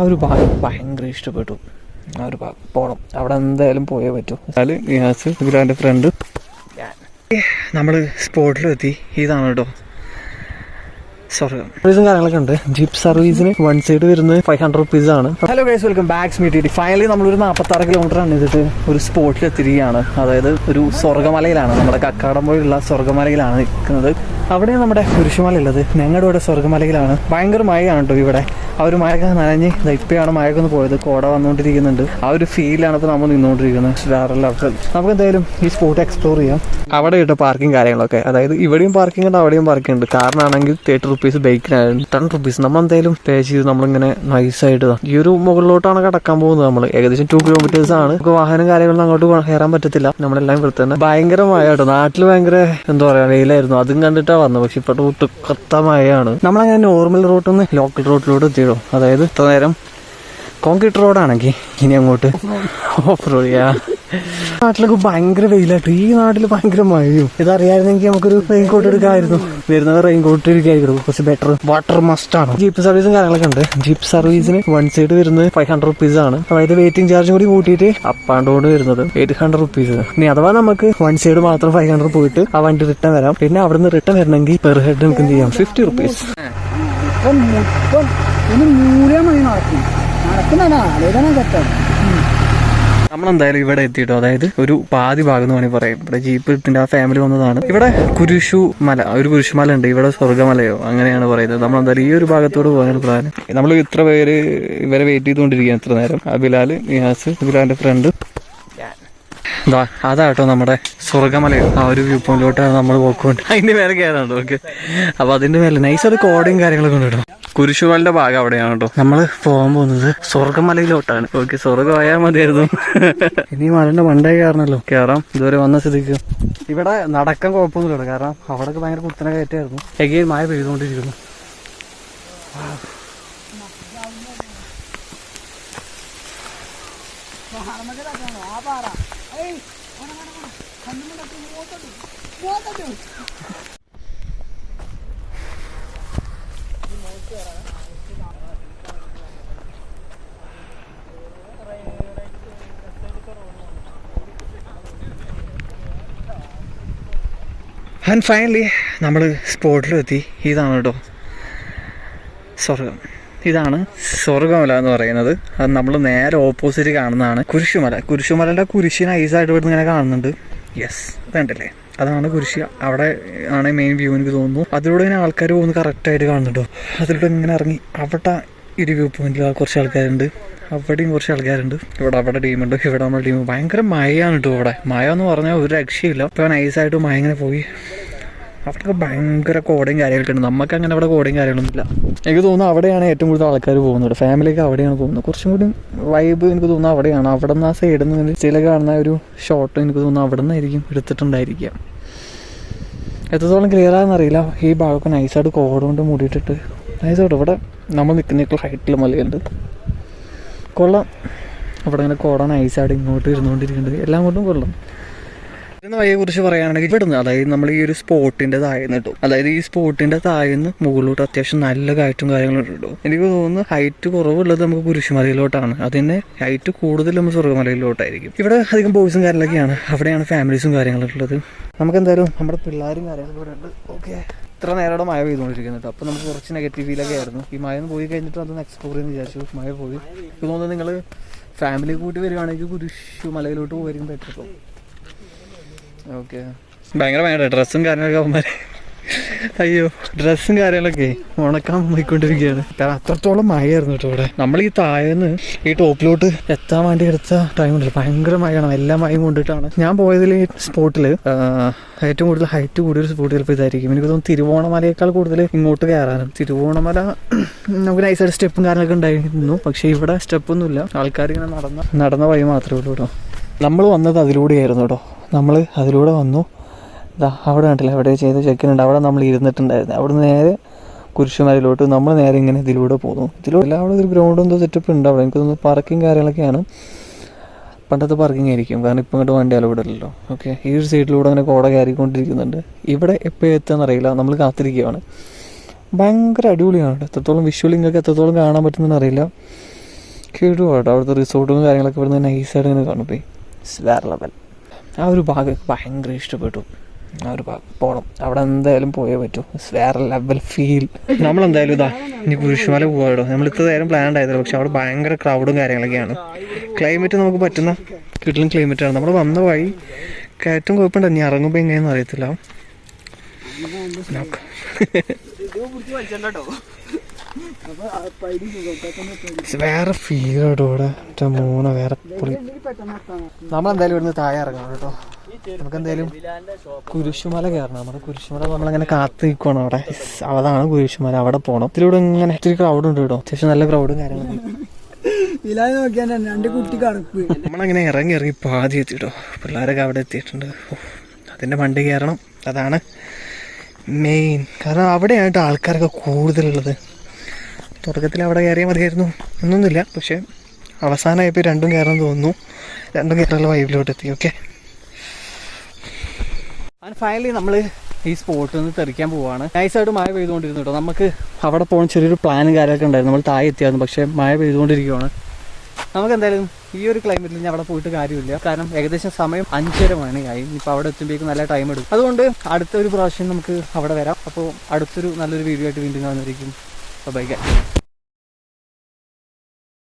ആ ഒരു ഭാഗം ഭയങ്കര ഇഷ്ടപ്പെട്ടു. ആ ഒരു ഭാഗം. പോകണം അവിടെ എന്തായാലും പോയേ പറ്റൂ. ഇതിലെ ഫ്രണ്ട് നമ്മൾ സ്പോട്ടിലെത്തി. ഇതാണ് കേട്ടോ സ്വർഗം സർവീസും കാര്യങ്ങളൊക്കെ ഉണ്ട്. ജീപ്പ് സർവീസിന് വൺ സൈഡ് വരുന്നത് ഫൈവ് ഹൺഡ്രഡ് റുപ്പീസ് ആണ്. Hello guys welcome back meet finally നമ്മളൊരു നാൽപ്പത്തി ആറ് കിലോമീറ്റർ ആണ് ഇതിട്ട് ഒരു സ്പോട്ടിൽ എത്തിരിക്കുകയാണ് അതായത് ഒരു സ്വർഗമലയിലാണ്. നമ്മുടെ കക്കാടമ്പോഴുള്ള സ്വർഗമലയിലാണ് നിൽക്കുന്നത്. അവിടെ നമ്മുടെ കുരിശുമല ഉള്ളത് ഞങ്ങളുടെ ഇവിടെ സ്വർഗമലയിലാണ്. ഭയങ്കര മഴയാണ് കേട്ടോ ഇവിടെ. ആ ഒരു മഴയൊക്കെ നനഞ്ഞ് ഇപ്പോഴാണ് മഴയൊക്കെ ഒന്ന് പോയത്. കോട വന്നുകൊണ്ടിരിക്കുന്നുണ്ട്. ആ ഒരു ഫീലാണ് ഇപ്പോൾ നമ്മൾ നിന്നുകൊണ്ടിരിക്കുന്നത്. വേറെ ലെവൽ നമുക്ക് എന്തായാലും ഈ സ്പോട്ട് എക്സ്പ്ലോർ ചെയ്യാം. അവിടെ ഇട്ട പാർക്കിംഗ് കാര്യങ്ങളൊക്കെ. അതായത് ഇവിടെയും പാർക്കിംഗ് ഉണ്ട് അവിടെയും പാർക്കിംഗ് ഉണ്ട്. കാറിനാണെങ്കിൽ തേർട്ടി റുപ്പീസ് ബൈക്കിനായിരുന്നു ടെൻ റുപ്പീസ് നമ്മൾ എന്തായാലും പേ ചെയ്ത് നമ്മളിങ്ങനെ നൈസായിട്ട് ഈ ഒരു മുകളിലോട്ടാണ് കടക്കാൻ പോകുന്നത് നമ്മൾ. ഏകദേശം ടു കിലോമീറ്റേഴ്സ് ആണ്. നമുക്ക് വാഹനം കാര്യങ്ങളൊന്നും അങ്ങോട്ട് കയറാൻ പറ്റത്തില്ല. നമ്മളെല്ലാം ഇവിടെ തന്നെ. ഭയങ്കര മഴ നാട്ടിൽ ഭയങ്കര എന്താ പറയാ വെയിലായിരുന്നു. അതും കണ്ടിട്ടാണ് വന്നത്. പക്ഷെ ഇപ്പൊ റൂട്ട് കത്ത മഴയാണ്. നമ്മളങ്ങനെ നോർമൽ റോട്ടിൽ നിന്ന് ലോക്കൽ റോഡിലൂടെ എത്തിയിടും അതായത് ഇത്ര നേരം കോൺക്രീറ്റ് റോഡാണെങ്കിൽ ഇനി അങ്ങോട്ട് ഓഫ് റോഡ് ചെയ്യാ നാട്ടിലൊക്കെ ഭയങ്കര വെയിലായിട്ട് ഈ നാട്ടിൽ ഭയങ്കര മഴയും. ഇതറിയായിരുന്നെങ്കിൽ നമുക്കൊരു റെയിൻ കോട്ട് എടുക്കാമായിരുന്നു വരുന്നത് റെയിൻ കോട്ട് എടുക്കായിരിക്കും കുറച്ച് ബെറ്റർ വാട്ടർ മസ്റ്റ് ആണ്. ജീപ്പ് സർവീസും കാര്യങ്ങളൊക്കെ ഉണ്ട്. ജീപ്പ് സർവീസിന് വൺ സൈഡ് വരുന്നത് ഫൈവ് ഹൺഡ്രഡ് റുപ്പീസ് ആണ്. അതായത് വെയിറ്റിംഗ് ചാർജും കൂടി കൂട്ടിയിട്ട് അപ്പാണ്ടോട് വരുന്നത് എയ്റ്റ് ഹൺഡ്രഡ് റുപ്പീസ് ഇനി അഥവാ നമുക്ക് വൺ സൈഡ് മാത്രം ഫൈവ് ഹൺഡ്രഡ് പോയിട്ട് ആ വണ്ടി റിട്ടേൺ വരാം. പിന്നെ അവിടുന്ന് റിട്ടേൺ വരണമെങ്കിൽ പെർ ഹെഡ് നമുക്ക് എന്ത് ചെയ്യാം ഫിഫ്റ്റി റുപ്പീസ് ഇനി മൂലമായി നടക്കും. നമ്മളെന്തായാലും ഇവിടെ എത്തിയിട്ടോ? അതായത് ഒരു പാതി ഭാഗം എന്ന് വേണമെങ്കിൽ പറയാം. ഇവിടെ ജീപ്പ് ഇട്ടിന്റെ ആ ഫാമിലി വന്നതാണ്. ഇവിടെ കുരിശു മല ഒരു കുരിശുമല ഉണ്ട്. ഇവിടെ സ്വർഗമലയോ അങ്ങനെയാണ് പറയുന്നത്. നമ്മൾ എന്തായാലും ഈ ഒരു ഭാഗത്തോട് പോകാനാണ് പ്ലാൻ നമ്മൾ ഇത്ര പേര് ഇവരെ വെയിറ്റ് ചെയ്തുകൊണ്ടിരിക്കുകയാണ് ഇത്ര നേരം. ആ നിഹാസ് ബിലാലിന്റെ ഫ്രണ്ട് ദാ അതാട്ടോ നമ്മുടെ സ്വർഗമലയോ ആ ഒരു വ്യൂ പോയിന്റിലോട്ടാണ് നമ്മൾ പോക്കുകൊണ്ട് അതിന്റെ മേലെ കയറാണ്ടോ ഓക്കെ അപ്പൊ അതിന്റെ മേലെ നൈസ് ഒരു കോടയും കാര്യങ്ങളൊക്കെ ഉണ്ട് കേട്ടോ. കുരിശുമലയുടെ ഭാഗം അവിടെയാണ് കേട്ടോ. നമ്മൾ പോകാൻ പോകുന്നത് സ്വർഗമലയിലോട്ടാണ് ഓക്കെ സ്വർഗമായാൽ മതിയായിരുന്നു. ഇനി മലന്റെ മണ്ടായി കയറണല്ലോ. കയറാം. ഇതുവരെ വന്ന സ്ഥിതിക്ക്. ഇവിടെ നടക്കാൻ കുഴപ്പമൊന്നുമില്ല കാരണം അവിടെ ഭയങ്കര കുത്തനെ കയറ്റായിരുന്നു എഗെയിൻ മഴ പെയ്തുകൊണ്ടിരിക്കുന്നു. ആൻഡ് ഫൈനലി നമ്മൾ സ്പോട്ടിലെത്തി ഇതാണ് കേട്ടോ സ്വർഗം ഇതാണ് സ്വർഗമല എന്ന് പറയുന്നത്. അത് നമ്മൾ നേരെ ഓപ്പോസിറ്റ് കാണുന്നതാണ് കുരിശുമല. കുരിശുമലയുടെ കുരിശിന് ഐസായിട്ട് ഇവിടുന്ന് ഇങ്ങനെ കാണുന്നുണ്ട്. യെസ് വേണ്ടല്ലേ അതാണ് കുരിശി. അവിടെ ആണ് മെയിൻ വ്യൂ എനിക്ക് തോന്നുന്നു. അതിലൂടെ ഇങ്ങനെ ആൾക്കാർ പോകുന്നു കറക്റ്റായിട്ട് കാണുന്നുണ്ടോ അതിലൂടെ ഇങ്ങനെ ഇറങ്ങി. അവിടെ ഒരു വ്യൂ പോയിന്റിൽ കുറച്ച് ആൾക്കാരുണ്ട്. അവിടെയും കുറച്ച് ആൾക്കാരുണ്ട്. ഇവിടെ അവിടെ ടീമുണ്ട് ഇവിടെ നമ്മുടെ ടീം ഭയങ്കര മഴയാണ് കേട്ടോ അവിടെ മഴ എന്ന് പറഞ്ഞാൽ ഒരു രക്ഷയില്ല ഇപ്പോൾ നൈസായിട്ട് മഴ ഇങ്ങനെ പോയി. അവിടെയൊക്കെ ഭയങ്കര കോടയും കാര്യങ്ങളൊക്കെ ഉണ്ട്. നമുക്ക് അങ്ങനെ അവിടെ കോടയും കാര്യങ്ങളൊന്നുമില്ല. എനിക്ക് തോന്നുന്നു അവിടെയാണ് ഏറ്റവും കൂടുതൽ ആൾക്കാർ പോകുന്നത്. ഫാമിലിയൊക്കെ അവിടെയാണ് പോകുന്നത് കുറച്ചും കൂടി വൈബ് എനിക്ക് തോന്നുന്നു അവിടെയാണ്. അവിടെ നിന്ന് ആ സൈഡിൽ നിന്ന് ചില കാണുന്ന ഒരു ഷോട്ട് എനിക്ക് തോന്നുന്നു അവിടെ നിന്നായിരിക്കും എടുത്തിട്ടുണ്ടായിരിക്കുക. എത്രത്തോളം ക്ലിയർ ആണെന്നറിയില്ല ഈ ഭാഗമൊക്കെ നൈസായിട്ട് കോട കൊണ്ട് മൂടിയിട്ടിട്ട്. നൈസായിട്ട് ഇവിടെ നമ്മൾ നിൽക്കുന്ന ഹൈറ്റിൽ മലയുണ്ട്. കൊള്ളാം. അവിടെ ഇങ്ങനെ കോട നൈസായിട്ട് ഇങ്ങോട്ട് ഇരുന്നുകൊണ്ടിരിക്കുന്നുണ്ട്. എല്ലാം കൊണ്ടും കൊള്ളാം. ഇതിന്റെ വഴിയെ കുറിച്ച് പറയുകയാണെങ്കിൽ ഇവിടുന്ന് അതായത് നമ്മൾ ഈ ഒരു സ്പോട്ടിന്റെ താഴെന്ന് കിട്ടും അതായത് ഈ സ്പോട്ടിന്റെ താഴെന്ന് മുകളിലോട്ട് അത്യാവശ്യം നല്ല കയറ്റും കാര്യങ്ങളും കിട്ടും എനിക്ക് തോന്നുന്നു ഹൈറ്റ് കുറവുള്ളത് നമുക്ക് കുരിശുമലയിലോട്ടാണ്. അതിന് ഹൈറ്റ് കൂടുതൽ നമ്മൾ സ്വർഗമലയിലോട്ടായിരിക്കും. ഇവിടെ അധികം ബോയ്സും കാര്യങ്ങളൊക്കെയാണ്. അവിടെയാണ് ഫാമിലീസും കാര്യങ്ങളൊക്കെ ഉള്ളത്. നമുക്ക് എന്തായാലും നമ്മുടെ പിള്ളേരും കാര്യങ്ങളും ഇവിടെ ഉണ്ട്. ഓക്കെ ഇത്ര നേരോടെ മഴ പെയ്തുകൊണ്ടിരിക്കുന്നു കേട്ടോ. അപ്പോൾ നമുക്ക് കുറച്ച് നെഗറ്റീവ് ഫീലൊക്കെ ആയിരുന്നു. ഈ മഴ ഒന്ന് പോയി കഴിഞ്ഞിട്ട് അതൊന്ന് എക്സ്പ്ലോർ ചെയ്യുന്ന വിചാരിച്ചു. മഴ പോയി. എനിക്ക് തോന്നുന്നു നിങ്ങൾ ഫാമിലി കൂട്ടി വരുവാണെങ്കിൽ കുരിശു മലയിലോട്ട് പോയിരിക്കും ബെറ്റർ ഓക്കെ ഭയങ്കര വേണ്ട ഡ്രസ്സും കാര്യങ്ങളൊക്കെ അവന്മാരെ അയ്യോ ഡ്രസ്സും കാര്യങ്ങളൊക്കെ ഉണക്കാൻ പോയിക്കൊണ്ടിരിക്കുകയാണ് കാരണം അത്രത്തോളം മഴയായിരുന്നു കേട്ടോ ഇവിടെ. നമ്മൾ ഈ താഴേന്ന് ഈ ടോപ്പിലോട്ട് എത്താൻ വേണ്ടി എടുത്ത ടൈം ഉണ്ടല്ലോ ഭയങ്കര മഴയാണ്. എല്ലാ മഴയും കൊണ്ടിട്ടാണ്. ഞാൻ പോയതിൽ ഈ സ്പോട്ടിൽ ഏറ്റവും കൂടുതൽ ഹൈറ്റ് കൂടിയൊരു സ്പോട്ട് ചിലപ്പോൾ ഇതായിരിക്കും. എനിക്ക് തോന്നുന്നു തിരുവോണമലയേക്കാൾ കൂടുതൽ ഇങ്ങോട്ട് കയറാനും. തിരുവോണമല നമുക്ക് നൈസായിട്ട് സ്റ്റെപ്പും കാര്യങ്ങളൊക്കെ ഉണ്ടായിരുന്നു. പക്ഷേ ഇവിടെ സ്റ്റെപ്പൊന്നുമില്ല ആൾക്കാർ ഇങ്ങനെ നടന്ന നടന്ന വഴി മാത്രമേ ഉള്ളൂ കേട്ടോ. നമ്മൾ വന്നത് അതിലൂടെയായിരുന്നു കേട്ടോ. നമ്മൾ അതിലൂടെ വന്നു. ഇതാ അവിടെ കണ്ടില്ല അവിടെ ചെയ്ത് ചെക്കിനുണ്ട് അവിടെ നമ്മൾ ഇരുന്നിട്ടുണ്ടായിരുന്നു. അവിടെ നേരെ കുരിശുമലയിലോട്ട് നമ്മൾ നേരെ ഇങ്ങനെ ഇതിലൂടെ പോകുന്നു ഇതിലൂടെ അവിടെ ഒരു ഗ്രൗണ്ട് എന്തോ സെറ്റപ്പ് ഉണ്ട് അവിടെ. എനിക്ക് തോന്നുന്നു പാർക്കിംഗ് കാര്യങ്ങളൊക്കെയാണ്. പണ്ടത്തെ പാർക്കിംഗ് ആയിരിക്കും. കാരണം ഇപ്പം ഇങ്ങോട്ട് വണ്ടി അലവിടല്ലോ ഓക്കെ ഈ ഒരു സൈഡിലൂടെ അങ്ങനെ കോട കയറിക്കൊണ്ടിരിക്കുന്നുണ്ട്. ഇവിടെ എപ്പോൾ അറിയില്ല നമ്മൾ കാത്തിരിക്കുകയാണ് ഭയങ്കര അടിപൊളിയാണ് എത്രത്തോളം വിഷ്വൽ നിങ്ങൾക്ക് എത്രത്തോളം കാണാൻ പറ്റുന്നതെന്ന് അറിയില്ല. കേട്ടോ അവിടുത്തെ റിസോർട്ടും കാര്യങ്ങളൊക്കെ ഇവിടുന്ന് നൈസായിട്ട് ഇങ്ങനെ കാണും. പോയി വേറെ ലെവൽ ആ ഒരു ഭാഗം ഭയങ്കര ഇഷ്ടപ്പെട്ടു ആ ഒരു ഭാഗം പോകണം അവിടെ എന്തായാലും പോയേ പറ്റൂ വേറെ ലെവൽ ഫീൽ നമ്മളെന്തായാലും ഇതാ ഇനി കുരിശുമല പോകാടോ നമ്മൾ ഇത്ര നേരം പ്ലാൻ ഉണ്ടായതല്ലോ പക്ഷെ അവിടെ ഭയങ്കര ക്രൗഡും കാര്യങ്ങളൊക്കെയാണ് ക്ലൈമറ്റ് നമുക്ക് പറ്റുന്ന കിട്ടലും ക്ലൈമറ്റാണ് നമ്മൾ വന്ന വഴി കയറ്റം കുഴപ്പമുണ്ട് ഇനി ഇറങ്ങുമ്പോൾ എങ്ങനെയാണെന്ന് അറിയത്തില്ല നോക്കാം അപ്പൊ ആ പൈടി സുഖം It's വേറെ ഫീൽ കേട്ടോ ഇവിടെ. മൂന്ന് വേറെ നമ്മളെന്തായാലും ഇവിടുന്ന് താഴെ ഇറങ്ങണം കേട്ടോ. നമുക്ക് എന്തായാലും കുരിശുമല കയറണം നമ്മുടെ കുരിശുമല നമ്മളങ്ങനെ കാത്തു നിൽക്കണം അവിടെ. അതാണ് കുരിശുമല. അവിടെ പോകണം ഇതിലൂടെ ഇങ്ങനെ ഇത്തിരി ക്രൗഡ് ഉണ്ട് കേട്ടോ. അത്യാവശ്യം നല്ല ക്രൗഡും കാര്യങ്ങളും. കുട്ടി നമ്മളങ്ങനെ ഇറങ്ങി ഇറങ്ങി പാതി എത്തിട്ടോ പിള്ളേരൊക്കെ അവിടെ എത്തിയിട്ടുണ്ട്. അതിന്റെ അതിന്റെ വണ്ടി കയറണം അതാണ് മെയിൻ കാരണം അവിടെയായിട്ട് ആൾക്കാരൊക്കെ കൂടുതലുള്ളത്. തുടക്കത്തിൽ അവിടെ കയറിയാൽ മതിയായിരുന്നു. എന്നൊന്നുമില്ല പക്ഷേ അവസാനമായപ്പോൾ രണ്ടും കയറാൻ തോന്നുന്നു. രണ്ടും കയറാനുള്ള വൈബിലോട്ട് എത്തി. ഓക്കെ ഫൈനലി നമ്മൾ ഈ സ്പോട്ടിൽ നിന്ന് തെറിക്കാൻ പോവാണ്. നൈസായിട്ട് മഴ പെയ്തുകൊണ്ടിരുന്നു കേട്ടോ നമുക്ക് അവിടെ പോകാൻ ചെറിയൊരു പ്ലാനും കാര്യമൊക്കെ ഉണ്ടായിരുന്നു. നമ്മൾ താഴെ എത്തിയായിരുന്നു. പക്ഷേ മഴ പെയ്തുകൊണ്ടിരിക്കുകയാണ് നമുക്ക് എന്തായാലും ഈ ഒരു ക്ലൈമറ്റിൽ ഞാൻ അവിടെ പോയിട്ട് കാര്യമില്ല. കാരണം ഏകദേശം സമയം അഞ്ചര മണിയായി. ഇപ്പോൾ അവിടെ എത്തുമ്പോഴേക്കും നല്ല ടൈം എടുക്കും. അതുകൊണ്ട് അടുത്തൊരു പ്രാവശ്യം നമുക്ക് അവിടെ വരാം. അപ്പോൾ അടുത്തൊരു നല്ലൊരു വീഡിയോ ആയിട്ട് വീണ്ടും കാണുന്നതായിരിക്കും. Bye-bye guys.